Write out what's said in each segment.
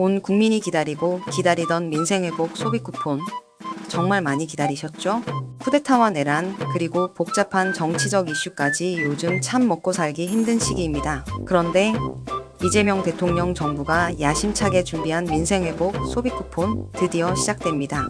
온 국민이 기다리고 기다리던 민생회복 소비 쿠폰. 정말 많이 기다리셨죠? 쿠데타와 내란, 그리고 복잡한 정치적 이슈까지 요즘 참 먹고 살기 힘든 시기입니다. 그런데 이재명 대통령 정부가 야심차게 준비한 민생회복 소비 쿠폰 드디어 시작됩니다.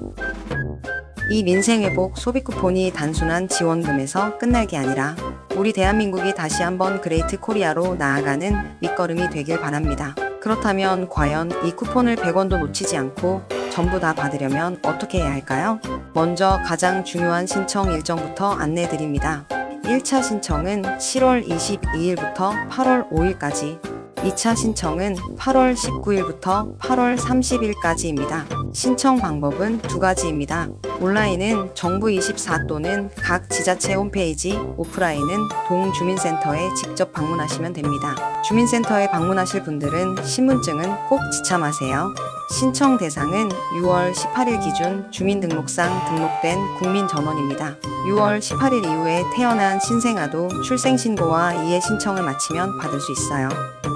이 민생회복 소비 쿠폰이 단순한 지원금에서 끝날 게 아니라 우리 대한민국이 다시 한번 그레이트 코리아로 나아가는 밑거름이 되길 바랍니다. 그렇다면 과연 이 쿠폰을 100원도 놓치지 않고 전부 다 받으려면 어떻게 해야 할까요? 먼저 가장 중요한 신청 일정부터 안내 드립니다. 1차 신청은 7월 22일부터 8월 5일까지 2차 신청은 8월 19일부터 8월 30일까지입니다. 신청 방법은 두 가지입니다. 온라인은 정부 24 또는 각 지자체 홈페이지, 오프라인은 동주민센터에 직접 방문하시면 됩니다. 주민센터에 방문하실 분들은 신분증은 꼭 지참하세요. 신청 대상은 6월 18일 기준 주민등록상 등록된 국민 전원입니다. 6월 18일 이후에 태어난 신생아도 출생신고와 이해 신청을 마치면 받을 수 있어요.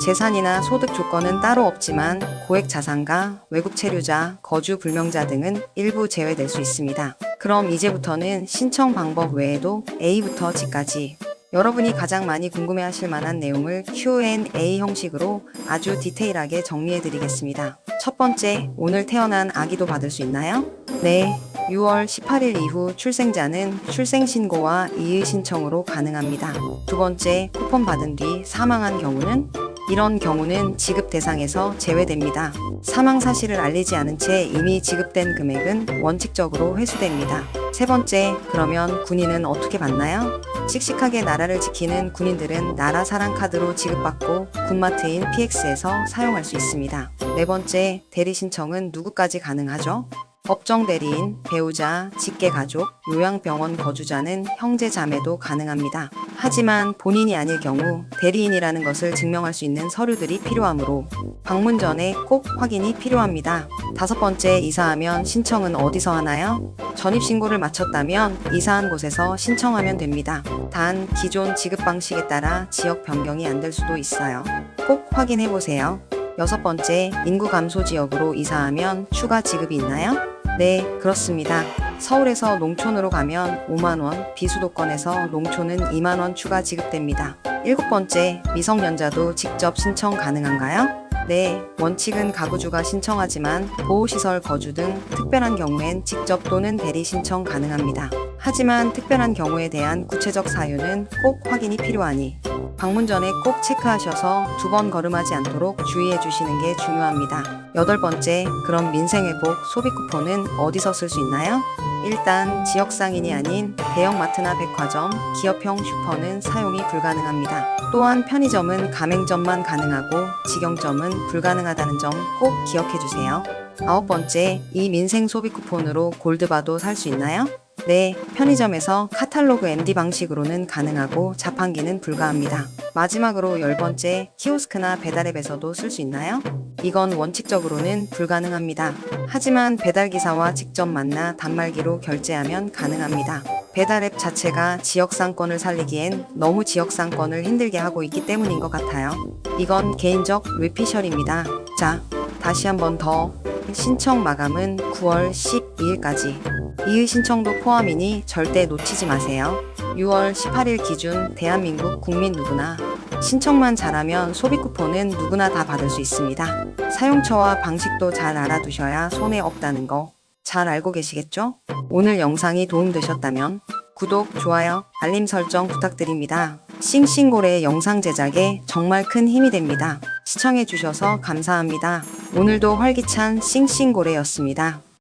재산이나 소득 조건은 따로 없지만 고액 자산가, 외국 체류자, 거주 불명자 등은 일부 제외될 수 있습니다. 그럼 이제부터는 신청 방법 외에도 A부터 G까지 여러분이 가장 많이 궁금해 하실 만한 내용을 Q&A 형식으로 아주 디테일하게 정리해 드리겠습니다. 첫 번째, 오늘 태어난 아기도 받을 수 있나요? 네. 6월 18일 이후 출생자는 출생신고와 이의 신청으로 가능합니다. 두 번째, 쿠폰 받은 뒤 사망한 경우는 이런 경우는 지급 대상에서 제외됩니다. 사망 사실을 알리지 않은 채 이미 지급된 금액은 원칙적으로 회수됩니다. 세 번째, 그러면 군인은 어떻게 받나요? 씩씩하게 나라를 지키는 군인들은 나라 사랑 카드로 지급받고 군마트인 PX에서 사용할 수 있습니다. 네 번째, 대리 신청은 누구까지 가능하죠? 법정 대리인, 배우자, 직계 가족, 요양병원 거주자는 형제 자매도 가능합니다. 하지만 본인이 아닐 경우 대리인이라는 것을 증명할 수 있는 서류들이 필요하므로 방문 전에 꼭 확인이 필요합니다. 다섯 번째, 이사하면 신청은 어디서 하나요? 전입신고를 마쳤다면 이사한 곳에서 신청하면 됩니다. 단, 기존 지급 방식에 따라 지역 변경이 안 될 수도 있어요. 꼭 확인해 보세요. 여섯 번째, 인구 감소 지역으로 이사하면 추가 지급이 있나요? 네, 그렇습니다. 서울에서 농촌으로 가면 5만원, 비수도권에서 농촌은 2만원 추가 지급됩니다. 일곱 번째, 미성년자도 직접 신청 가능한가요? 네, 원칙은 가구주가 신청하지만 보호시설 거주 등 특별한 경우엔 직접 또는 대리 신청 가능합니다. 하지만 특별한 경우에 대한 구체적 사유는 꼭 확인이 필요하니 방문 전에 꼭 체크하셔서 두번 걸음하지 않도록 주의해 주시는 게 중요합니다. 여덟 번째, 그럼 민생회복 소비 쿠폰은 어디서 쓸 수 있나요? 일단 지역 상인이 아닌 대형마트나 백화점, 기업형 슈퍼는 사용이 불가능합니다. 또한 편의점은 가맹점만 가능하고 직영점은 불가능하다는 점 꼭 기억해 주세요. 아홉 번째, 이 민생 소비 쿠폰으로 골드바도 살 수 있나요? 네, 편의점에서 카탈로그 MD 방식으로는 가능하고 자판기는 불가합니다. 마지막으로 열 번째, 키오스크나 배달앱에서도 쓸 수 있나요? 이건 원칙적으로는 불가능합니다. 하지만 배달기사와 직접 만나 단말기로 결제하면 가능합니다. 배달앱 자체가 지역상권을 살리기엔 너무 지역상권을 힘들게 하고 있기 때문인 것 같아요. 이건 개인적 뇌피셜입니다. 자, 다시 한번 더. 신청 마감은 9월 12일까지. 이의 신청도 포함이니 절대 놓치지 마세요. 6월 18일 기준 대한민국 국민 누구나 신청만 잘하면 소비 쿠폰은 누구나 다 받을 수 있습니다. 사용처와 방식도 잘 알아두셔야 손해 없다는 거 잘 알고 계시겠죠? 오늘 영상이 도움되셨다면 구독, 좋아요, 알림 설정 부탁드립니다. 싱싱고래 영상 제작에 정말 큰 힘이 됩니다. 시청해주셔서 감사합니다. 오늘도 활기찬 싱싱고래였습니다.